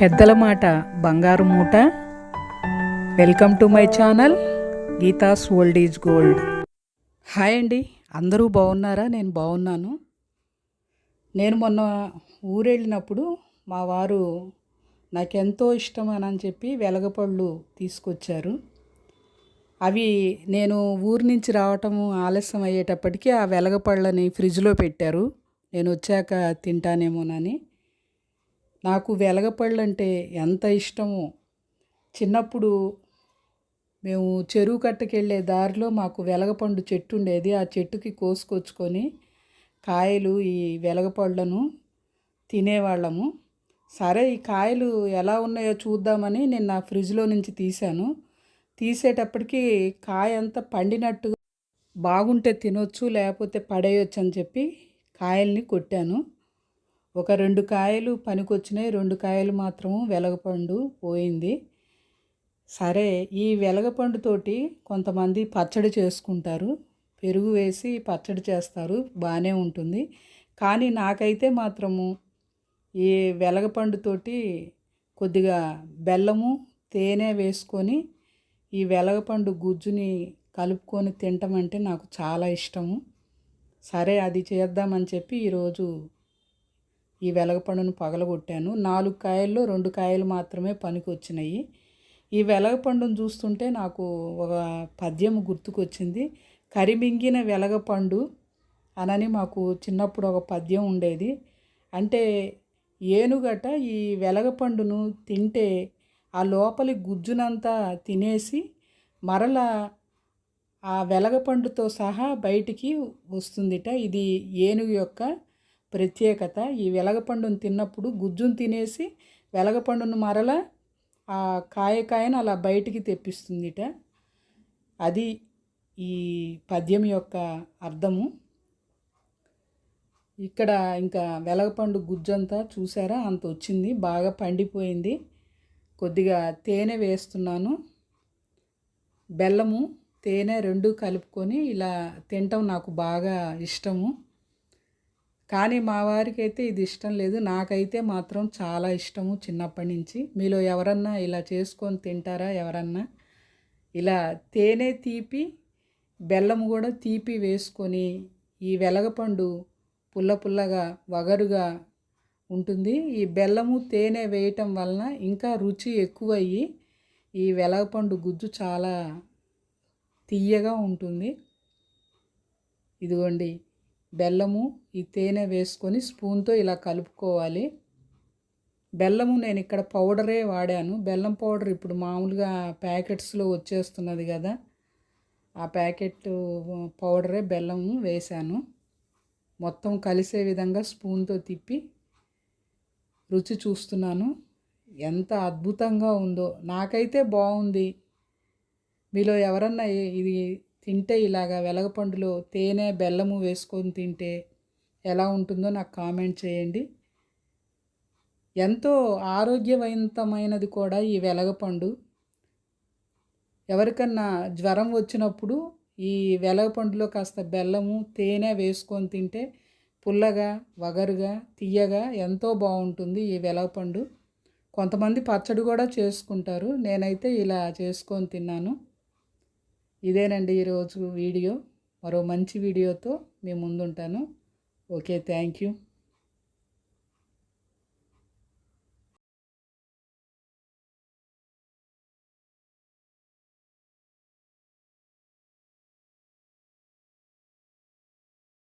పెద్దల మాట బంగారు మూట. Welcome to my channel Geetha's old is gold hi అండి అందరూ బాగున్నారా? నేను బాగున్నాను. నేను మొన్న ఊరెళ్ళినప్పుడు మా వారు నాకెంతో ఇష్టం అని చెప్పి వెలగపళ్ళు తీసుకొచ్చారు. అవి నేను ఊరి నుంచి రావటము ఆలస్యం అయ్యేటప్పటికీ ఆ వెలగపళ్ళని ఫ్రిడ్జ్లో పెట్టారు. నేను వచ్చాక తింటానేమోనని. నాకు వెలగపళ్ళు అంటే ఎంత ఇష్టమో. చిన్నప్పుడు మేము చెరువు కట్టకెళ్ళే దారిలో మాకు వెలగపండు చెట్టు ఉండేది. ఆ చెట్టుకి కోసుకొచ్చుకొని కాయలు ఈ వెలగపళ్ళను తినేవాళ్ళము. సరే ఈ కాయలు ఎలా ఉన్నాయో చూద్దామని నేను నా ఫ్రిడ్జ్లో నుంచి తీశాను. తీసేటప్పటికి కాయ అంతా పండినట్టు బాగుంటే తినొచ్చు లేకపోతే పడేయొచ్చు అని చెప్పి కాయల్ని కొట్టాను. ఒక రెండు కాయలు పనికొచ్చినాయి రెండు కాయలు మాత్రము వెలగపండు పోయింది. సరే ఈ వెలగపండుతోటి కొంతమంది పచ్చడి చేసుకుంటారు. పెరుగు వేసి పచ్చడి చేస్తారు బాగానే ఉంటుంది. కానీ నాకైతే మాత్రము ఈ వెలగపండుతోటి కొద్దిగా బెల్లము తేనె వేసుకొని ఈ వెలగపండు గుజ్జుని కలుపుకొని తింటమంటే నాకు చాలా ఇష్టము. సరే అది చేద్దామని చెప్పి ఈరోజు ఈ వెలగపండును పగలగొట్టాను. నాలుగు కాయల్లో రెండు కాయలు మాత్రమే పనికి వచ్చినాయి ఈ వెలగపండును చూస్తుంటే నాకు ఒక పద్యం గుర్తుకొచ్చింది. కరిమింగిన వెలగపండు అనని మాకు చిన్నప్పుడు ఒక పద్యం ఉండేది. అంటే ఏనుగట ఈ వెలగపండును తింటే ఆ లోపలి గుజ్జునంతా తినేసి మరల ఆ వెలగపండుతో సహా బయటికి వస్తుందిట. ఇది ఏనుగు యొక్క ప్రత్యేకత. ఈ వెలగపండును తిన్నప్పుడు గుజ్జును తినేసి వెలగపండును మరల ఆ కాయకాయను అలా బయటికి తెప్పిస్తుందిట. అది ఈ పద్యం యొక్క అర్థము. ఇక్కడ ఇంకా వెలగపండు గుజ్జంతా చూసారా? అంత వచ్చింది. బాగా పండిపోయింది. కొద్దిగా తేనె వేస్తున్నాను. బెల్లము తేనె రెండు కలుపుకొని ఇలా తినటం నాకు బాగా ఇష్టము. కానీ మా వారికి అయితే ఇది ఇష్టం లేదు. నాకైతే మాత్రం చాలా ఇష్టము చిన్నప్పటి నుంచి. మీలో ఎవరన్నా ఇలా చేసుకొని తింటారా? ఎవరన్నా ఇలా తేనె తీపి బెల్లం కూడా తీపి వేసుకొని ఈ వెలగపండు పుల్ల పుల్లగా వగరుగా ఉంటుంది. ఈ బెల్లము తేనె వేయటం వలన ఇంకా రుచి ఎక్కువయ్యి ఈ వెలగపండు గుజ్జు చాలా తీయగా ఉంటుంది. ఇదిగోండి. బెల్లము ఈ తేనె వేసుకొని స్పూన్తో ఇలా కలుపుకోవాలి. బెల్లము నేను ఇక్కడ పౌడరే వాడాను. బెల్లం పౌడర్ ఇప్పుడు మామూలుగా ప్యాకెట్స్లో వచ్చేస్తున్నది కదా. ఆ ప్యాకెట్ పౌడరే బెల్లము వేశాను. మొత్తం కలిసే విధంగా స్పూన్తో తిప్పి రుచి చూస్తున్నాను. ఎంత అద్భుతంగా ఉందో. నాకైతే బాగుంది. మీలో ఎవరన్నా ఇది తింటే ఇలాగా వెలగపండులో తేనె బెల్లము వేసుకొని తింటే ఎలా ఉంటుందో నాకు కామెంట్ చేయండి. ఎంతో ఆరోగ్యవంతమైనది కూడా ఈ వెలగపండు. ఎవరికన్నా జ్వరం వచ్చినప్పుడు ఈ వెలగపండులో కాస్త బెల్లము తేనె వేసుకొని తింటే పుల్లగా వగరుగా తీయగా ఎంతో బాగుంటుంది ఈ వెలగపండు. కొంతమంది పచ్చడి కూడా చేసుకుంటారు. నేనైతే ఇలా చేసుకొని తిన్నాను. ఇదేనండి ఈరోజు వీడియో. మరో మంచి వీడియోతో మీ ముందుంటాను. Okay thank you.